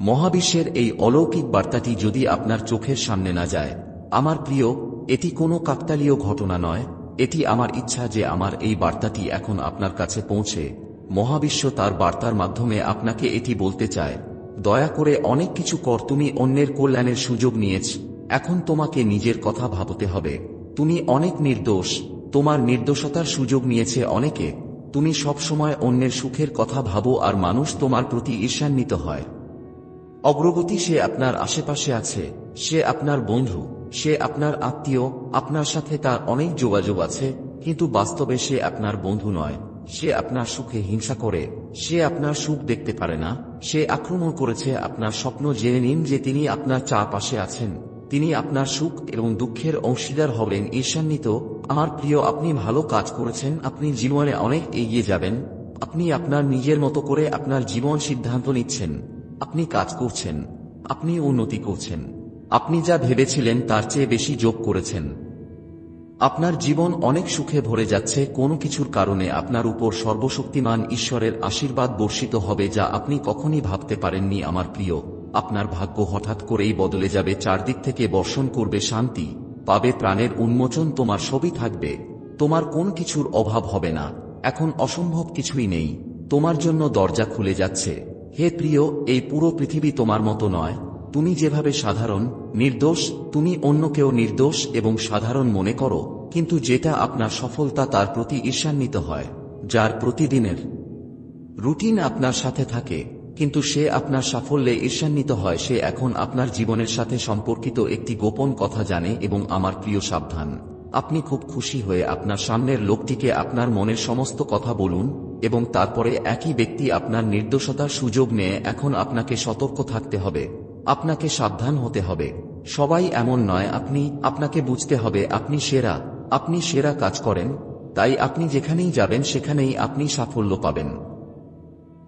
মহাবিশ্বের এই অলৌকিক বার্তাটি যদি আপনার চোখের সামনে না যায়, আমার প্রিয়, এটি কোনো কাকতালীয় ঘটনা নয়। এটি আমার ইচ্ছা যে আমার এই বার্তাটি এখন আপনার কাছে পৌঁছে। মহাবিশ্ব তার বার্তার মাধ্যমে আপনাকে এটি বলতে চায়, দয়া করে অনেক কিছু কর, তুমি অন্যের কল্যাণের সুযোগ নিয়েছ। এখন তোমাকে নিজের কথা ভাবতে হবে। তুমি অনেক নির্দোষ, তোমার নির্দোষতার সুযোগ নিয়েছে অনেকে। তুমি সবসময় অন্যের সুখের কথা ভাবো আর মানুষ তোমার প্রতি ঈর্ষান্বিত হয়। অগ্রগতি সে আপনার আশেপাশে আছে, সে আপনার বন্ধু, সে আপনার আত্মীয়, আপনার সাথে তার অনেক যোগাযোগ আছে, কিন্তু বাস্তবে সে আপনার বন্ধু নয়। সে আপনার সুখে হিংসা করে, সে আপনার সুখ দেখতে পারে না, সে আক্রমণ করেছে আপনার স্বপ্ন জেনে নিন যে তিনি আপনার চারপাশে আছেন। তিনি আপনার সুখ এবং দুঃখের অংশীদার হবেন ঈর্ষান্বিত। আমার প্রিয়, আপনি ভালো কাজ করেছেন, আপনি জীবনে অনেক এগিয়ে যাবেন। আপনি আপনার নিজের মতো করে আপনার জীবন সিদ্ধান্ত নিচ্ছেন। আপনি কাজ করছেন, আপনি উন্নতি করছেন, আপনি যা ভেবেছিলেন তার চেয়ে বেশি যোগ করেছেন। আপনার জীবন অনেক সুখে ভরে যাচ্ছে, কোনো কিছুর কারণে আপনার উপর সর্বশক্তিমান ঈশ্বরের আশীর্বাদ বর্ষিত হবে যা আপনি কখনই ভাবতে পারেননি, আমার প্রিয়। আপনার ভাগ্য হঠাৎ করেই বদলে যাবে, চারদিক থেকে বর্ষণ করবে শান্তি, পাবে প্রাণের উন্মোচন, তোমার সবই থাকবে, তোমার কোন কিছুর অভাব হবে না, এখন অসম্ভব কিছুই নেই, তোমার জন্য দরজা খুলে যাচ্ছে। হে প্রিয়, এই পুরো পৃথিবী তোমার মতো নয়। তুমি যেভাবে সাধারণ, নির্দোষ, তুমি অন্যকেও নির্দোষ এবং সাধারণ মনে করো, কিন্তু যেটা আপনার সফলতা তার প্রতি ঈর্ষান্বিত হয়, যার প্রতিদিনের রুটিন আপনার সাথে থাকে, কিন্তু সে আপনার সাফল্যে ঈর্ষান্বিত হয়, সে এখন আপনার জীবনের সাথে সম্পর্কিত একটি গোপন কথা জানে এবং আমার প্রিয় সাবধান। আপনি খুব খুশি হয়ে আপনার সামনের লোকটিকে আপনার মনের সমস্ত কথা বলুন এবং তারপরে একই ব্যক্তি আপনার নির্দোষতার সুযোগ নিয়ে এখন আপনাকে সতর্ক থাকতে হবে। আপনাকে সাবধান হতে হবে। সবাই এমন নয়, আপনি, আপনাকে বুঝতে হবে, আপনি সেরা। আপনি সেরা কাজ করেন, তাই আপনি যেখানেই যাবেন সেখানেই আপনি সাফল্য পাবেন।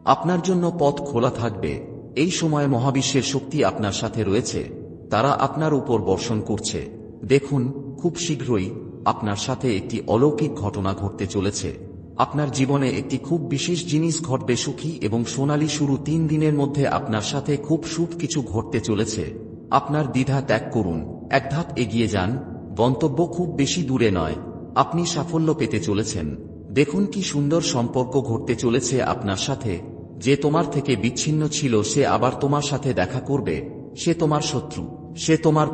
আপনার জন্য পথ খোলা থাকবে। এই সময় মহাবিশ্বের শক্তি আপনার সাথে রয়েছে। তারা আপনার উপর বর্ষণ করছে। দেখুন, খুব শীঘ্রই আপনার সাথে একটি অলৌকিক ঘটনা ঘটতে চলেছে। আপনার জীবনে একটি খুব বিশেষ জিনিস ঘটবে সুখী এবং সোনালী শুরু তিন দিনের মধ্যে আপনার সাথে খুব সুখ কিছু ঘটতে চলেছে। আপনার দ্বিধা ত্যাগ করুন। এক ধাপ এগিয়ে যান। গন্তব্য খুব বেশি দূরে নয়। আপনি সাফল্য পেতে চলেছেন। দেখুন কি সুন্দর সম্পর্ক ঘটতে চলেছে আপনার সাথে। যে তোমার থেকে বিচ্ছিন্ন ছিল, সে আবার তোমার সাথে দেখা করবে। সে তোমার শত্রু। সে তোমার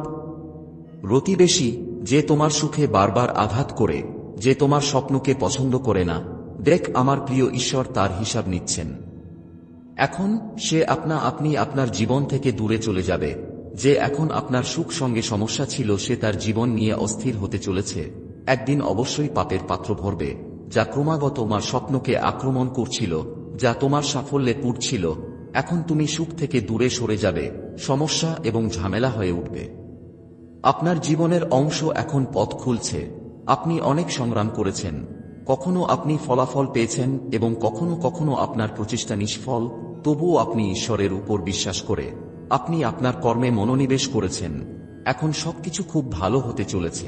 প্রতিবেশী, যে তোমার সুখে বারবার আঘাত করে। যে তোমার স্বপ্নকে পছন্দ করে না। দেখ আমার প্রিয় ঈশ্বর তার হিসাব নিচ্ছেন। এখন সে আপনা আপনি আপনার জীবন থেকে দূরে চলে যাবে। যে এখন আপনার সুখ সঙ্গে সমস্যা ছিল সে তার জীবন নিয়ে অস্থির হতে চলেছে। একদিন অবশ্যই পাপের পাত্র ভরবে, যা ক্রমাগত তোমার স্বপ্নকে আক্রমণ করছিল, যা তোমার সাফল্যে পুড়ছিল। এখন তুমি সুখ থেকে দূরে সরে যাবে, সমস্যা এবং ঝামেলা হয়ে উঠবে। আপনার জীবনের অংশ এখন পথ খুলছে। আপনি অনেক সংগ্রাম করেছেন কখনো আপনি ফলাফল পেয়েছেন এবং কখনো কখনো আপনার প্রচেষ্টা নিষ্ফল, তবুও আপনি ঈশ্বরের উপর বিশ্বাস করে আপনি আপনার কর্মে মনোনিবেশ করেছেন। এখন সবকিছু খুব ভালো হতে চলেছে।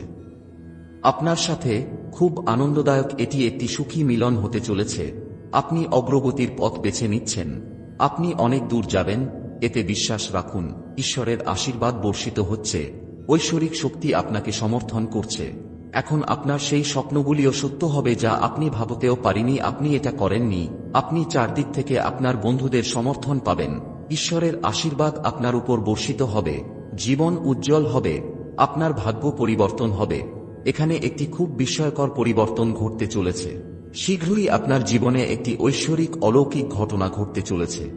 আপনার সাথে খুব আনন্দদায়ক এটি একটি সুখী মিলন হতে চলেছে। আপনি অগ্রগতির পথ বেছে নিচ্ছেন। আপনি অনেক দূর যাবেন, এতে বিশ্বাস রাখুন, ঈশ্বরের আশীর্বাদ বর্ষিত হচ্ছে। ঐশ্বরিক শক্তি আপনাকে সমর্থন করছে। এখন আপনার সেই স্বপ্নগুলিও সত্য হবে যা আপনি ভাবতেও পারিনি, আপনি এটা করেননি। আপনি চারদিক থেকে আপনার বন্ধুদের সমর্থন পাবেন। ঈশ্বরের আশীর্বাদ আপনার উপর বর্ষিত হবে। জীবন উজ্জ্বল হবে। আপনার ভাগ্য পরিবর্তন হবে। এখানে একটি খুব বিস্ময়কর পরিবর্তন ঘটতে চলেছে। শীঘ্রই আপনার জীবনে একটি ঐশ্বরিক অলৌকিক ঘটনা ঘটতে চলেছে।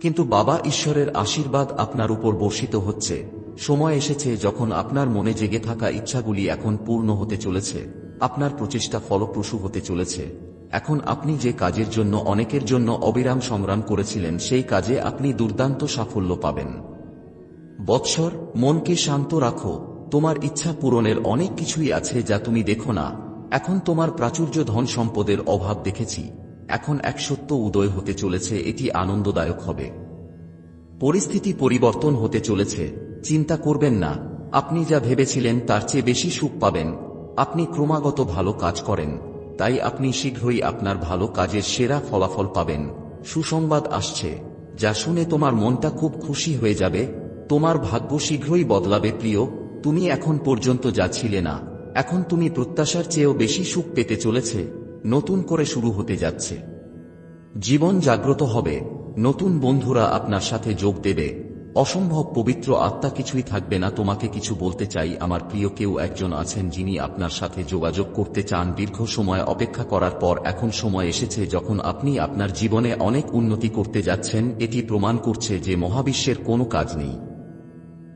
কিন্তু বাবা ঈশ্বরের আশীর্বাদ আপনার উপর বর্ষিত হচ্ছে। সময় এসেছে যখন আপনার মনে জেগে থাকা ইচ্ছাগুলি এখন পূর্ণ হতে চলেছে। আপনার প্রচেষ্টা ফলপ্রসূ হতে চলেছে। এখন আপনি যে কাজের জন্য, অনেকের জন্য অবিরাম সংগ্রাম করেছিলেন, সেই কাজে আপনি দুর্দান্ত সাফল্য পাবেন। বৎসর, মনকে শান্ত রাখো। তোমার ইচ্ছা পূরণের অনেক কিছুই আছে যা তুমি দেখো না। এখন তোমার প্রাচুর্য ধন সম্পদের অভাব দেখেছি। এখন এক সত্য উদয় হতে চলেছে, এটি আনন্দদায়ক হবে। পরিস্থিতি পরিবর্তন হতে চলেছে। চিন্তা করবেন না, আপনি যা ভেবেছিলেন তার চেয়ে বেশি সুখ পাবেন। আপনি ক্রমাগত ভালো কাজ করেন, তাই আপনি শীঘ্রই আপনার ভালো কাজের সেরা ফলাফল পাবেন। সুসংবাদ আসছে, যা শুনে তোমার মনটা খুব খুশি হয়ে যাবে, তোমার ভাগ্য শীঘ্রই বদলাবে প্রিয়, তুমি এখন পর্যন্ত যা ছিলে না, এখন তুমি প্রত্যাশার চেয়েও বেশি সুখ পেতে চলেছে, নতুন করে শুরু হতে যাচ্ছে। জীবন জাগ্রত হবে, নতুন বন্ধুরা আপনার সাথে যোগ দেবে। অসম্ভব পবিত্র আত্মা কিছুই থাকবে না, তোমাকে কিছু বলতে চাই। আমার প্রিয় কেউ একজন আছেন যিনি আপনার সাথে যোগাযোগ করতে চান। দীর্ঘ সময় অপেক্ষা করার পর এখন সময় এসেছে যখন আপনি আপনার জীবনে অনেক উন্নতি করতে যাচ্ছেন। এটি প্রমাণ করছে যে মহাবিশ্বের কোনো কাজ নেই।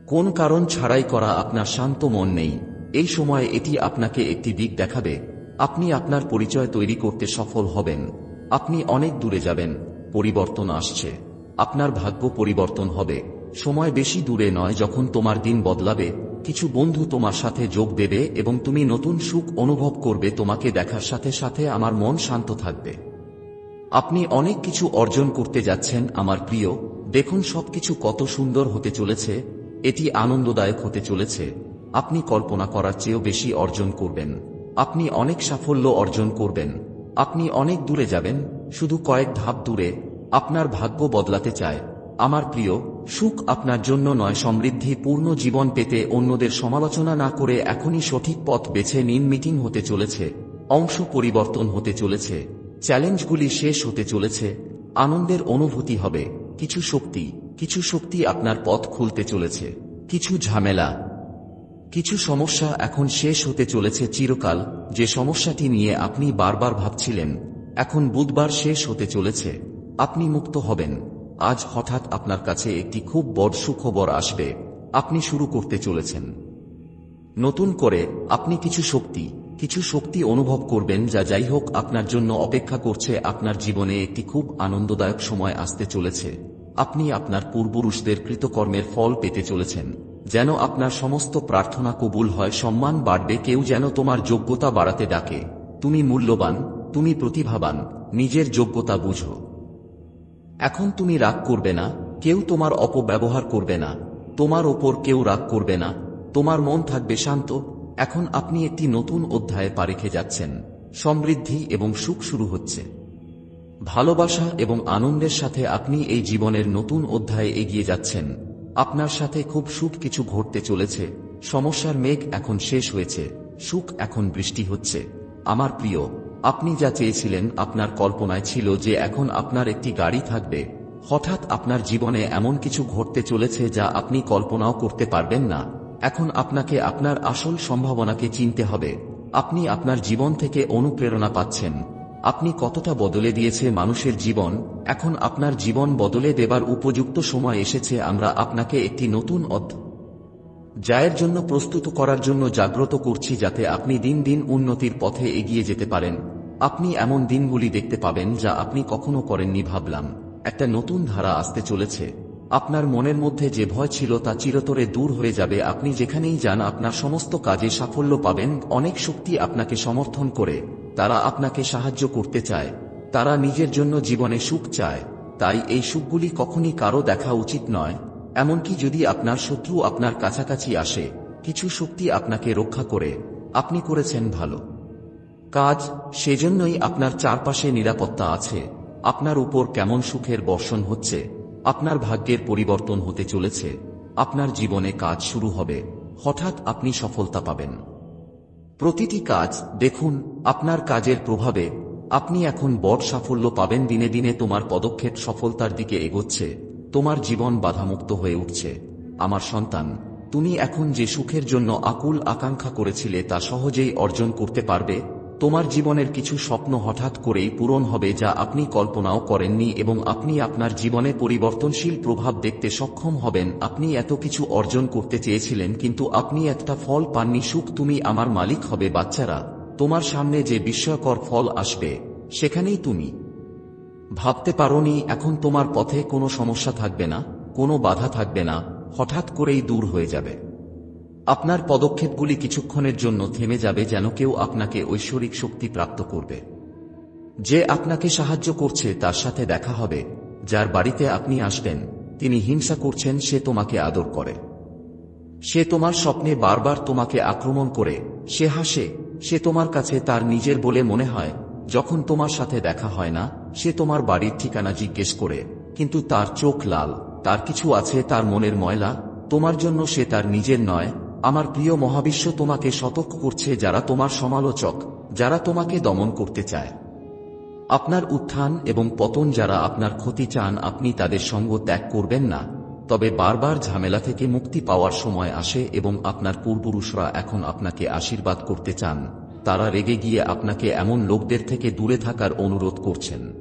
কোন কারণ ছাড়াই করা আপনার শান্ত মন নেই। এই সময় এটি আপনাকে একটি দিক দেখাবে। আপনি আপনার পরিচয় তৈরি করতে সফল হবেন। আপনি অনেক দূরে যাবেন। পরিবর্তন আসছে। আপনার ভাগ্য পরিবর্তন হবে। সময় বেশি দূরে নয় যখন তোমার দিন বদলাবে, কিছু বন্ধু তোমার সাথে যোগ দেবে এবং তুমি নতুন সুখ অনুভব করবে, তোমাকে দেখার সাথে সাথে আমার মন শান্ত থাকবে। আপনি অনেক কিছু অর্জন করতে যাচ্ছেন, আমার প্রিয়। দেখুন সবকিছু কত সুন্দর হতে চলেছে, এটি আনন্দদায়ক হতে চলেছে। আপনি কল্পনা করার চেয়েও বেশি অর্জন করবেন। আপনি অনেক সাফল্য অর্জন করবেন। আপনি অনেক দূরে যাবেন, শুধু কয়েক ধাপ দূরে। আপনার ভাগ্য বদলাতে চায়। আমার প্রিয়, সুখ আপনার জন্য নয়, সমৃদ্ধি, পূর্ণ জীবন পেতে অন্যদের সমালোচনা না করে এখনই সঠিক পথ বেছে নিন, মিটিং হতে চলেছে, অংশ পরিবর্তন হতে চলেছে, চ্যালেঞ্জগুলি শেষ হতে চলেছে, আনন্দের অনুভূতি হবে, কিছু শক্তি কিছু শক্তি আপনার পথ খুলতে চলেছে, কিছু ঝামেলা, কিছু সমস্যা এখন শেষ হতে চলেছে চিরকাল, যে সমস্যাটি নিয়ে আপনি বারবার ভাবছিলেন, এখন বুধবার শেষ হতে চলেছে, আপনি মুক্ত হবেন। আজ হঠাৎ আপনার কাছে একটি খুব বড় সুখবর আসবে। আপনি শুরু করতে চলেছেন। নতুন করে আপনি কিছু শক্তি কিছু শক্তি অনুভব করবেন যা যাই হোক আপনার জন্য অপেক্ষা করছে আপনার জীবনে একটি খুব আনন্দদায়ক সময় আসতে চলেছে। আপনি আপনার পূর্বপুরুষদের কৃতকর্মের ফল পেতে চলেছেন। যেন আপনার সমস্ত প্রার্থনা কবুল হয়, সম্মান বাড়বে, কেউ যেন তোমার যোগ্যতা বাড়াতে ডাকে। তুমি মূল্যবান, তুমি প্রতিভাবান, নিজের যোগ্যতা বুঝো। এখন তুমি রাগ করবে না, কেউ তোমার অপব্যবহার করবে না, তোমার ওপর কেউ রাগ করবে না, তোমার মন থাকবে শান্ত। এখন আপনি একটি নতুন অধ্যায়ে পা রেখে যাচ্ছেন, সমৃদ্ধি এবং সুখ শুরু হচ্ছে। ভালোবাসা এবং আনন্দের সাথে আপনি এই জীবনের নতুন অধ্যায়ে এগিয়ে যাচ্ছেন। আপনার সাথে খুব সুখ কিছু ঘটতে চলেছে, সমস্যার মেঘ এখন শেষ হয়েছে, সুখ এখন বৃষ্টি হচ্ছে। আমার প্রিয় আপনি যা চেয়েছিলেন আপনার কল্পনায় ছিল যে এখন আপনার একটি গাড়ি থাকবে। হঠাৎ আপনার জীবনে এমন কিছু ঘটতে চলেছে যা আপনি কল্পনাও করতে পারবেন না। এখন আপনাকে আপনার আসল সম্ভাবনাকে চিনতে হবে। আপনি আপনার জীবন থেকে অনুপ্রেরণা পাচ্ছেন। আপনি কতটা বদলে দিয়েছে মানুষের জীবন, এখন আপনার জীবন বদলে দেবার উপযুক্ত সময় এসেছে, আমরা আপনাকে একটি নতুন অধ্য জায়ের জন্য প্রস্তুত করার জন্য জাগ্রত করছি যাতে আপনি দিন দিন উন্নতির পথে এগিয়ে যেতে পারেন। আপনি এমন দিনগুলি দেখতে পাবেন যা আপনি কখনো করেননি ভাবলাম। একটা নতুন ধারা আসতে চলেছে। আপনার মনের মধ্যে যে ভয় ছিল তা চিরতরে দূর হয়ে যাবে। আপনি যেখানেই যান, আপনার সমস্ত কাজে সাফল্য পাবেন। অনেক শক্তি আপনাকে সমর্থন করে। তারা আপনাকে সাহায্য করতে চায়। তারা নিজের জন্য জীবনে সুখ চায়। তাই এই সুখগুলি কখনই কারও দেখা উচিত নয়। এমনকি যদি আপনার শত্রু আপনার কাছাকাছি আসে, কিছু শক্তি আপনাকে রক্ষা করে। আপনি করেছেন ভালো। কাজ সেজন্যই আপনার চারপাশে নিরাপত্তা আছে। আপনার উপর কেমন সুখের বর্ষণ হচ্ছে, আপনার ভাগ্যের পরিবর্তন হতে চলেছে, আপনার জীবনে কাজ শুরু হবে, হঠাৎ আপনি সফলতা পাবেন। প্রতিটি কাজ, দেখুন, আপনার কাজের প্রভাবে, আপনি এখন বড় সাফল্য পাবেন দিনে দিনে তোমার পদক্ষেপ সফলতার দিকে এগোচ্ছে, তোমার জীবন বাধামুক্ত হয়ে উঠছে। আমার সন্তান, তুমি এখন যে সুখের জন্য আকুল আকাঙ্ক্ষা করেছিলে তা সহজেই অর্জন করতে পারবে তোমার জীবনের কিছু স্বপ্ন হঠাৎ করেই পূরণ হবে যা আপনি কল্পনাও করেননি এবং আপনি আপনার জীবনে পরিবর্তনশীল প্রভাব দেখতে সক্ষম হবেন। আপনি এত কিছু অর্জন করতে চেয়েছিলেন কিন্তু আপনি একটা ফল পাননি। সুখ তুমি আমার মালিক হবে, বাচ্চারা। তোমার সামনে যে বিস্ময়কর ফল আসবে, সেখানেই তুমি। ভাবতে পারোনি, এখন তোমার পথে কোনো সমস্যা থাকবে না, কোনো বাধা থাকবে না, হঠাৎ করেই দূর হয়ে যাবে। আপনার পদক্ষেপগুলি কিছুক্ষণের জন্য থেমে যাবে যেন কেউ আপনাকে ঐশ্বরিক শক্তি প্রাপ্ত করবে। যে আপনাকে সাহায্য করছে তার সাথে দেখা হবে, যার বাড়িতে আপনি আসবেন, তিনি হিংসা করছেন, সে তোমাকে আদর করে। সে তোমার স্বপ্নে বারবার তোমাকে আক্রমণ করে, সে হাসে, সে তোমার কাছে তার নিজের বলে মনে হয়, যখন তোমার সাথে দেখা হয় না, সে তোমার বাড়ির ঠিকানা জিজ্ঞেস করে, কিন্তু তার চোখ লাল, তার কিছু আছে তার মনের ময়লা, তোমার জন্য সে তার নিজের নয় আমার প্রিয় মহাবিশ্ব তোমাকে সতর্ক করছে যারা তোমার সমালোচক, যারা তোমাকে দমন করতে চায়। আপনার উত্থান এবং পতন যারা আপনার ক্ষতি চান, আপনি তাদের সঙ্গ ত্যাগ করবেন না। তবে বারবার ঝামেলা থেকে মুক্তি পাওয়ার সময় আসে এবং আপনার পূর্বপুরুষরা এখন আপনাকে আশীর্বাদ করতে চান। তারা রেগে গিয়ে আপনাকে এমন লোকদের থেকে দূরে থাকার অনুরোধ করছেন।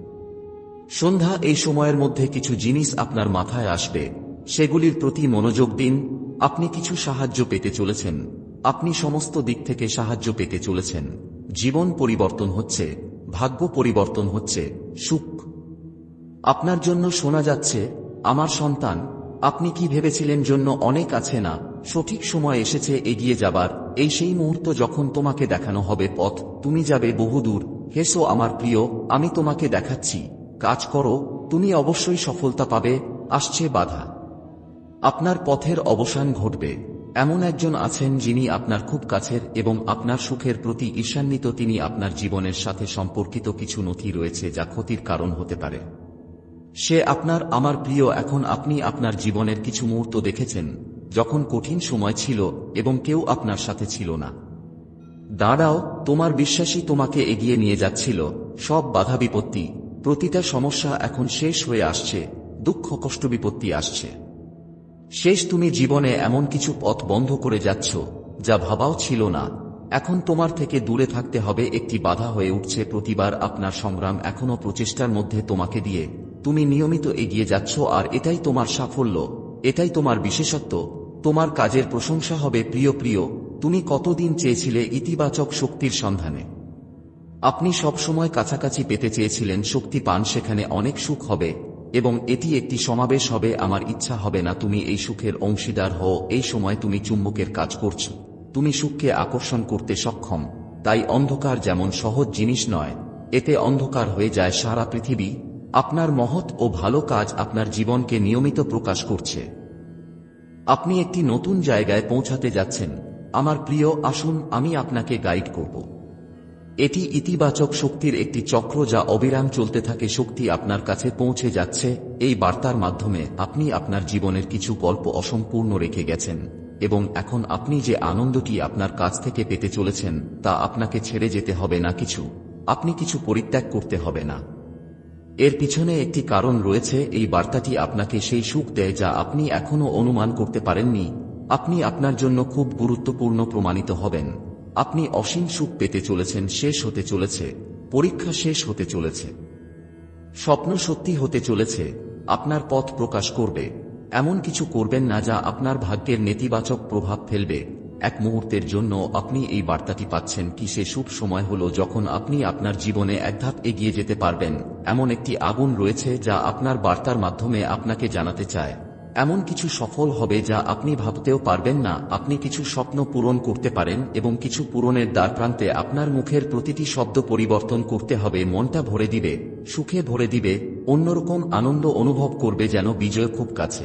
সন্ধ্যা এই সময়ের মধ্যে কিছু জিনিস আপনার মাথায় আসবে। সেগুলির প্রতি মনোযোগ দিন আপনি কিছু সাহায্য পেতে চলেছেন। আপনি সমস্ত দিক থেকে সাহায্য পেতে চলেছেন। জীবন পরিবর্তন হচ্ছে, ভাগ্য পরিবর্তন হচ্ছে, সুখ। আপনার জন্য শোনা যাচ্ছে, আমার সন্তান, আপনি কি ভেবেছিলেন জন্য অনেক আছে না? সঠিক সময় এসেছে, এগিয়ে যাবার। এই সেই মুহূর্ত যখন তোমাকে দেখানো হবে পথ, তুমি যাবে বহুদূর। হেসো, আমার প্রিয়, আমি তোমাকে দেখাচ্ছি। কাজ করো, তুমি অবশ্যই সফলতা পাবে। আসছে বাধা। আপনার পথের অবসান ঘটবে। এমন একজন আছেন যিনি আপনার খুব কাছের এবং আপনার সুখের প্রতি ঈর্ষান্বিত। তিনি আপনার জীবনের সাথে সম্পর্কিত কিছু নথি রয়েছে যা ক্ষতির কারণ হতে পারে। সে আপনার, আমার প্রিয়, এখন আপনি আপনার জীবনের কিছু মুহূর্ত দেখেছেন, যখন কঠিন সময় ছিল এবং কেউ আপনার সাথে ছিল না। দাঁড়াও, তোমার বিশ্বাসী তোমাকে এগিয়ে নিয়ে যাচ্ছিল। সব বাধা বিপত্তি, প্রতিটা সমস্যা এখন শেষ হয়ে আসছে, দুঃখ কষ্ট বিপত্তি আসছে। শেষ তুমি জীবনে এমন কিছু পথ বন্ধ করে যাচ্ছ, যা ভাবাও ছিল না। এখন তোমার থেকে দূরে থাকতে হবে, একটি বাধা হয়ে উঠছে, প্রতিবার আপনার সংগ্রাম এখনও প্রচেষ্টার মধ্যে তোমাকে দিয়ে। তুমি নিয়মিত এগিয়ে যাচ্ছ, আর এটাই তোমার সাফল্য, এটাই তোমার বিশেষত্ব, তোমার কাজের প্রশংসা হবে প্রিয় প্রিয়। তুমি কতদিন চেয়েছিলে ইতিবাচক শক্তির সন্ধানে? আপনি সবসময় কাছাকাছি পেতে চেয়েছিলেন, শক্তি পান, সেখানে অনেক সুখ হবে। এবং এটি একটি সমাবেশ হবে, আমার ইচ্ছা হবে না তুমি এই সুখের অংশীদার হও, এই সময় তুমি চুম্বকের কাজ করছ। তুমি সুখকে আকর্ষণ করতে সক্ষম, তাই অন্ধকার যেমন সহজ জিনিস নয়, এতে অন্ধকার হয়ে যায় সারা পৃথিবী। আপনার মহৎ ও ভালো কাজ আপনার জীবনকে নিয়মিত প্রকাশ করছে। আপনি একটি নতুন জায়গায় পৌঁছাতে যাচ্ছেন। আমার প্রিয়, আসুন, আমি আপনাকে গাইড করব। এটি ইতিবাচক শক্তির একটি চক্র যা অবিরাম চলতে থাকে শক্তি আপনার কাছে পৌঁছে যাচ্ছে। এই বার্তার মাধ্যমে আপনি আপনার জীবনের কিছু গল্প অসম্পূর্ণ রেখে গেছেন এবং এখন আপনি যে আনন্দটি আপনার কাছ থেকে পেতে চলেছেন তা আপনাকে ছেড়ে যেতে হবে না কিছু। আপনি কিছু পরিত্যাগ করতে হবে না। এর পিছনে একটি কারণ রয়েছে, এই বার্তাটি আপনাকে সেই সুখ দেয় যা আপনি এখনও অনুমান করতে পারেননি। আপনি আপনার জন্য খুব গুরুত্বপূর্ণ প্রমাণিত হবেন। আপনি অসীম সুখ পেতে চলেছেন, শেষ হতে চলেছে, পরীক্ষা শেষ হতে চলেছে। স্বপ্ন সত্যি হতে চলেছে, আপনার পথ প্রকাশ করবে। এমন কিছু করবেন না যা আপনার ভাগ্যের নেতিবাচক প্রভাব ফেলবে। এক মুহূর্তের জন্য আপনি এই বার্তাটি পাচ্ছেন কি সে শুভ সময় হল যখন আপনি আপনার জীবনে এক ধাপ এগিয়ে যেতে পারবেন। এমন একটি আগুন রয়েছে যা আপনার বার্তার মাধ্যমে আপনাকে জানাতে চায়। এমন কিছু সফল হবে যা আপনি ভাবতেও পারবেন না। আপনি কিছু স্বপ্ন পূরণ করতে পারেন এবং কিছু পূরণের দ্বার প্রান্তে আপনার মুখের প্রতিটি শব্দ পরিবর্তন করতে হবে, মনটা ভরে দিবে, সুখে ভরে দিবে, অন্যরকম আনন্দ অনুভব করবে যেন বিজয় খুব কাছে।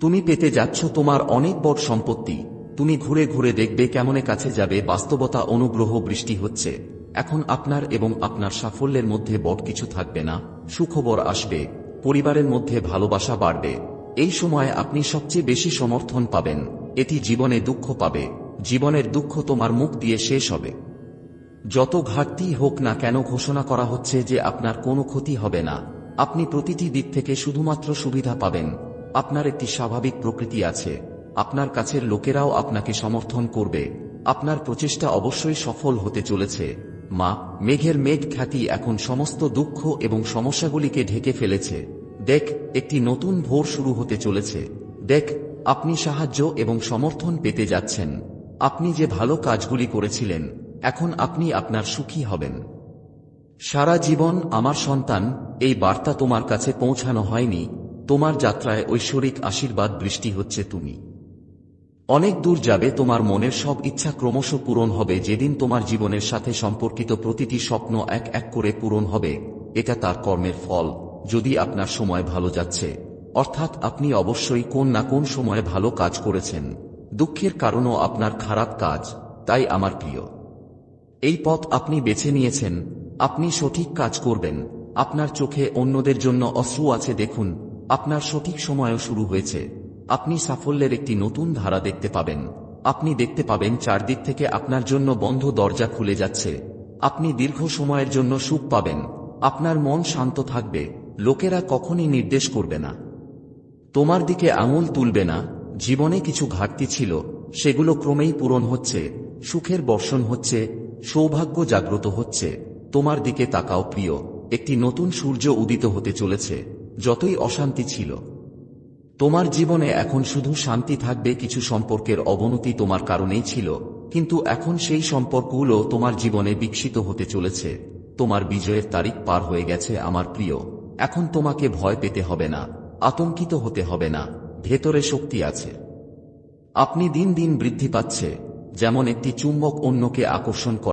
তুমি পেতে যাচ্ছ তোমার অনেক বড় সম্পত্তি। তুমি ঘুরে ঘুরে দেখবে কেমনে কাছে যাবে, বাস্তবতা অনুগ্রহ বৃষ্টি হচ্ছে। এখন আপনার এবং আপনার সাফল্যের মধ্যে বট কিছু থাকবে না, সুখবর আসবে, পরিবারের মধ্যে ভালোবাসা বাড়বে। এই সময় আপনি সবচেয়ে বেশি সমর্থন পাবেন। এটি জীবনে দুঃখ পাবে। জীবনের দুঃখ তোমার মুখ দিয়ে শেষ হবে। যত ঘাটতি হোক না কেন ঘোষণা করা হচ্ছে যে আপনার কোনো ক্ষতি হবে না। আপনি প্রতিটি দিক থেকে শুধুমাত্র সুবিধা পাবেন। আপনার একটি স্বাভাবিক প্রকৃতি আছে। আপনার কাছের লোকেরাও আপনাকে সমর্থন করবে। আপনার প্রচেষ্টা অবশ্যই সফল হতে চলেছে। মা, মেঘের মেঘ খ্যাতি এখন সমস্ত দুঃখ এবং সমস্যাগুলিকে ঢেকে ফেলেছে। দেখ, একটি নতুন ভোর শুরু হতে চলেছে। দেখ, আপনি সাহায্য এবং সমর্থন পেতে যাচ্ছেন। আপনি যে ভালো কাজগুলি করেছিলেন, এখন আপনি আপনার সুখী হবেন। সারা জীবন আমার সন্তান, এই বার্তা তোমার কাছে পৌঁছানো হয়নি। তোমার যাত্রায় ঐশ্বরিক আশীর্বাদ বৃষ্টি হচ্ছে তুমি। অনেক দূর যাবে তোমার মনের সব ইচ্ছা ক্রমশ পূরণ হবে। যেদিন তোমার জীবনের সাথে সম্পর্কিত প্রতিটি স্বপ্ন এক এক করে পূরণ হবে, এটা তার কর্মের ফল। যদি আপনার সময় ভালো যাচ্ছে, অর্থাৎ আপনি অবশ্যই কোন না কোন সময়ে ভালো কাজ করেছেন, দুঃখের কারণও আপনার খারাপ কাজ, তাই আমার প্রিয়। এই পথ আপনি বেছে নিয়েছেন, আপনি সঠিক কাজ করবেন, আপনার চোখে অন্যদের জন্য অশ্রু আছে দেখুন, আপনার সঠিক সময়ও শুরু হয়েছে, আপনি সাফল্যের একটি নতুন ধারা দেখতে পাবেন, আপনি দেখতে পাবেন চারদিক থেকে আপনার জন্য বন্ধ দরজা খুলে যাচ্ছে, আপনি দীর্ঘ সময়ের জন্য সুখ পাবেন, আপনার মন শান্ত থাকবে লোকেরা কখনই নির্দেশ করবে না। তোমার দিকে আঙুল তুলবে না, জীবনে কিছু ঘাটতি ছিল, সেগুলো ক্রমেই পূরণ হচ্ছে, সুখের বর্ষণ হচ্ছে, সৌভাগ্য জাগ্রত হচ্ছে, তোমার দিকে তাকাও প্রিয়, একটি নতুন সূর্য উদিত হতে চলেছে, যতই অশান্তি ছিল। তোমার জীবনে এখন শুধু শান্তি থাকবে কিছু সম্পর্কের অবনতি তোমার কারণেই ছিল, কিন্তু এখন সেই সম্পর্কগুলো তোমার জীবনে বিকশিত হতে চলেছে, তোমার বিজয়ের তারিখ পার হয়ে গেছে, আমার প্রিয়। এখন তোমাকে ভয় পেতে হবে না, আতঙ্কিত হতে হবে না, ভেতরে শক্তি আছে। আপনি দিন দিন বৃদ্ধি পাচ্ছে, যেমন একটি চুম্বক অন্যকে আকর্ষণ করে।